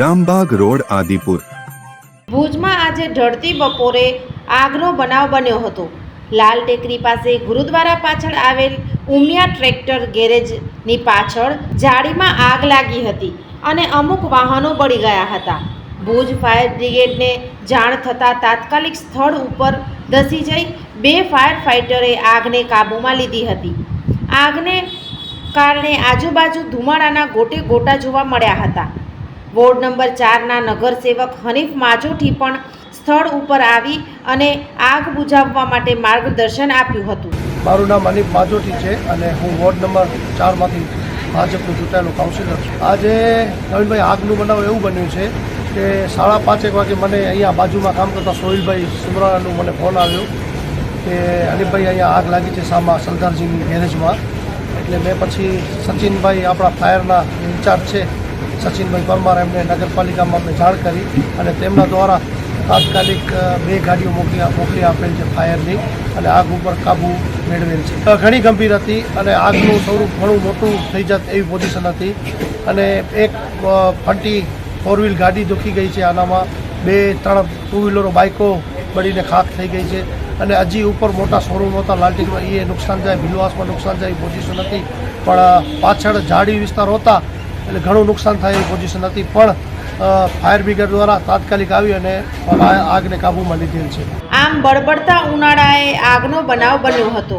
Rambagh road, Adipur. ભુજમાં આજે ઢળતી બપોરે આગનો બનાવ બન્યો હતો. લાલ ટેકરી પાસે ગુરુદ્વારા પાછળ આવેલ ઉમિયા ટ્રેક્ટર ગેરેજની પાછળ જાળીમાં આગ લાગી હતી અને અમુક વાહનો બળી ગયા હતા. ભુજ ફાયર બ્રિગેડને જાણ થતાં તાત્કાલિક સ્થળ ઉપર ધસી જઈ બે ફાયર ફાઇટરે આગને કાબૂમાં લીધી હતી. આગને કારણે આજુબાજુ ધુમાડાના ગોટે ગોટા જોવા મળ્યા હતા. વોર્ડ નંબર ચારના નગરસેવક હનીફ માજોઠી પણ સ્થળ ઉપર આવી અને આગ બુઝાવવા માટે માર્ગદર્શન આપ્યું હતું. મારું નામ હનીફ માજોઠી છે અને હું વોર્ડ નંબર ચારમાંથી ભાજપનું ચૂંટાયેલું કાઉન્સિલર છું. આજે નવીનભાઈ આગનું બનાવ એવું બન્યું છે કે સાડા પાંચેક વાગે મને અહીંયા બાજુમાં કામ કરતા સોહિલભાઈ સુમરાનું મને ફોન આવ્યો કે અનિપભાઈ અહીંયા આગ લાગી છે સામા સરદારજીની ગેરેજમાં. એટલે મેં પછી સચિનભાઈ આપણા ફાયરના ઇન્ચાર્જ છે. સચિનભાઈ પરમાર એમને નગરપાલિકામાં અમે જાણ કરી અને તેમના દ્વારા તાત્કાલિક બે ગાડીઓ મોકલી મોકલી આપેલ છે ફાયરની અને આગ ઉપર કાબૂ મેળવેલ છે. ઘણી ગંભીર હતી અને આગનું સ્વરૂપ ઘણું મોટું થઈ જત એવી પોઝિશન હતી અને એક ફંટી ફોર વ્હીલ ગાડી દુખી ગઈ છે આનામાં. બે, ત્રણ ટુ વ્હીલરો બાઇકો બળીને ખાક થઈ ગઈ છે અને હજી ઉપર મોટા શોરૂમ હતા. લાલટીનમાં એ નુકસાન જાય ભીલવાસમાં નુકસાન જાય પોઝિશન હતી. પણ પાછળ ઝાડી વિસ્તાર હતા એટલે ઘણું નુકસાન થાય એવી પોઝિશન હતી. પણ ફાયર બ્રિગેડ દ્વારા તાત્કાલિક આવી અને આગને કાબૂમાં લીધેલ છે. આમ બળબડતા ઉનાળાએ આગનો બનાવ બન્યો હતો.